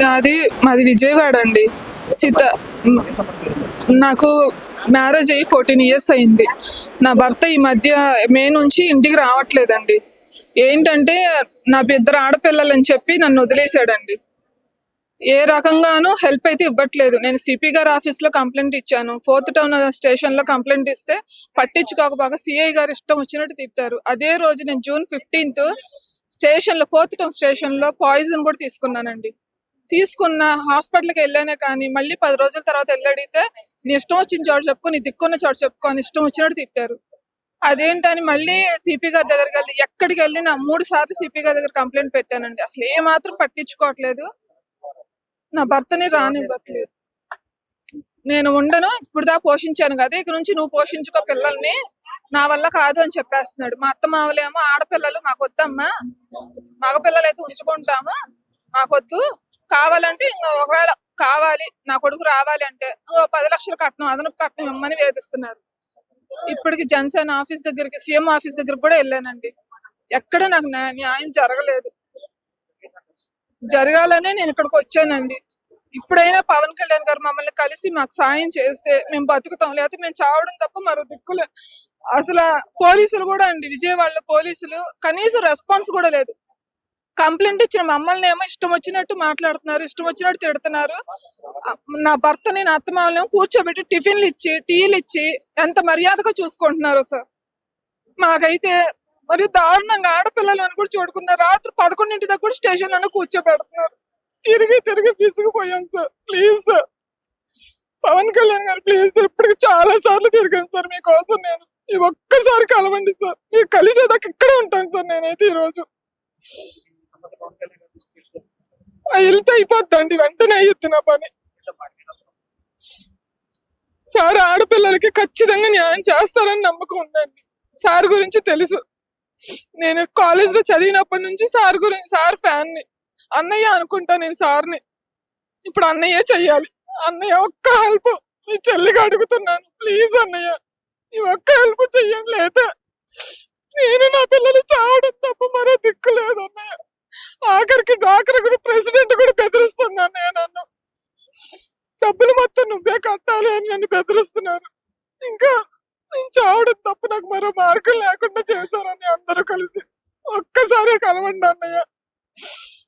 నాది మాది విజయవాడ అండి. సీత నాకు మ్యారేజ్ అయ్యి ఫోర్టీన్ ఇయర్స్ అయింది. నా భర్త ఈ మధ్య మే నుంచి ఇంటికి రావట్లేదండి. ఏంటంటే నా ఇద్దరు ఆడపిల్లలు అని చెప్పి నన్ను వదిలేశాడండి. ఏ రకంగానూ హెల్ప్ అయితే ఇవ్వట్లేదు. నేను సిపి గారి ఆఫీస్లో కంప్లైంట్ ఇచ్చాను. ఫోర్త్ టౌన్ స్టేషన్లో కంప్లైంట్ ఇస్తే పట్టించుకోకపోగా సిఐ గారు ఇష్టం వచ్చినట్టు తిట్టారు. అదే రోజు నేను జూన్ ఫిఫ్టీన్త్ స్టేషన్లో ఫోర్త్ టౌన్ స్టేషన్లో పాయిజన్ కూడా తీసుకున్నానండి. తీసుకున్న హాస్పిటల్కి వెళ్ళానే కానీ మళ్ళీ పది రోజుల తర్వాత వెళ్ళి అడిగితే నీ ఇష్టం వచ్చిన చోటు చెప్పుకో నీ దిక్కున్న చోటు చెప్పుకో అని ఇష్టం వచ్చినట్టు తిట్టారు. అదేంటని మళ్ళీ సిపి గారి దగ్గరికి వెళ్ళి ఎక్కడికి వెళ్ళినా మూడు సార్లు సిపి గారి దగ్గర కంప్లైంట్ పెట్టానండి. అసలు ఏ మాత్రం పట్టించుకోవట్లేదు. నా భర్తని రానివ్వట్లేదు. నేను ఉండను ఇప్పుడు దా పోషించాను కదా ఇక నుంచి నువ్వు పోషించుకో పిల్లల్ని నా వల్ల కాదు అని చెప్పేస్తున్నాడు. మా అత్త మావలేమో ఆడపిల్లలు మాకు వద్దమ్మా మగ పిల్లలు అయితే ఉంచుకుంటాము మాకొద్దు. కావాలంటే ఇంకా ఒకవేళ కావాలి నా కొడుకు రావాలి అంటే పది లక్షలు కట్నం అదనపు కట్నం ఇమ్మని వేధిస్తున్నారు. ఇప్పటికి జనసేన ఆఫీస్ దగ్గరికి సీఎం ఆఫీస్ దగ్గరికి కూడా వెళ్ళానండి. ఎక్కడ నాకు న్యాయం జరగలేదు. జరగాలనే నేను ఇక్కడికి వచ్చానండి. ఇప్పుడైనా పవన్ కళ్యాణ్ గారు మమ్మల్ని కలిసి మాకు సాయం చేస్తే మేము బతుకుతాం లేకపోతే మేము చావడం తప్ప మరో దిక్కులే. అసలు పోలీసులు కూడా అండి విజయవాడలో పోలీసులు కనీసం రెస్పాన్స్ కూడా లేదు. కంప్లైంట్ ఇచ్చిన మమ్మల్ని ఏమో ఇష్టం వచ్చినట్టు మాట్లాడుతున్నారు ఇష్టం వచ్చినట్టు తిడుతున్నారు. నా భర్తని నా అత్తమామలేమో కూర్చోబెట్టి టిఫిన్లు ఇచ్చి టీలు ఇచ్చి ఎంత మర్యాదగా చూసుకుంటున్నారు సార్. మాకైతే మరి దారుణంగా ఆడపిల్లలు అని కూడా చూడుకున్నారు రాత్రి పదకొండింటి దాకా కూడా స్టేషన్ కూర్చోబెడుతున్నారు. తిరిగి తిరిగి విసిగిపోయాం sir. Please sir. Pawan Kalyan గారు ప్లీజ్ సార్. ఇప్పటికి చాలా సార్లు తిరిగాను సార్ మీకోసం నేను. ఈ ఒక్కసారి కలవండి సార్. మీరు కలిసేదాకా ఇక్కడే ఉంటాను సార్ నేనైతే ఈ రోజు వెళ్తే అయిపోద్దండి వెంటనే అయ్యొద్దు నా పని. సార్ ఆడపిల్లలకి ఖచ్చితంగా న్యాయం చేస్తారని నమ్మకం ఉందండి. సార్ గురించి తెలుసు. నేను కాలేజ్లో చదివినప్పటి నుంచి సార్ గురించి సార్ ఫ్యాన్ని అన్నయ్య అనుకుంటా నేను సార్ని. ఇప్పుడు అన్నయ్య చెయ్యాలి. అన్నయ్య ఒక్క హెల్ప్ మీ చెల్లిగా అడుగుతున్నాను. ప్లీజ్ అన్నయ్య ఈ ఒక్క హెల్ప్ చెయ్యండి లేదా నేను నా పిల్లలు చావడం తప్ప మరో దిక్కు లేదు అన్నయ్య. ఆఖరికి డాక్టర్ కూడా ప్రెసిడెంట్ కూడా బెదిరిస్తున్నాను నేను నన్ను డబ్బులు మొత్తం నువ్వే కట్టాలి అని నన్ను బెదిరిస్తున్నారు. ఇంకా నేను చావడం తప్ప నాకు మరో మార్గం లేకుండా చేశారని అందరూ కలిసి ఒక్కసారి కలవండి అన్నయ్య.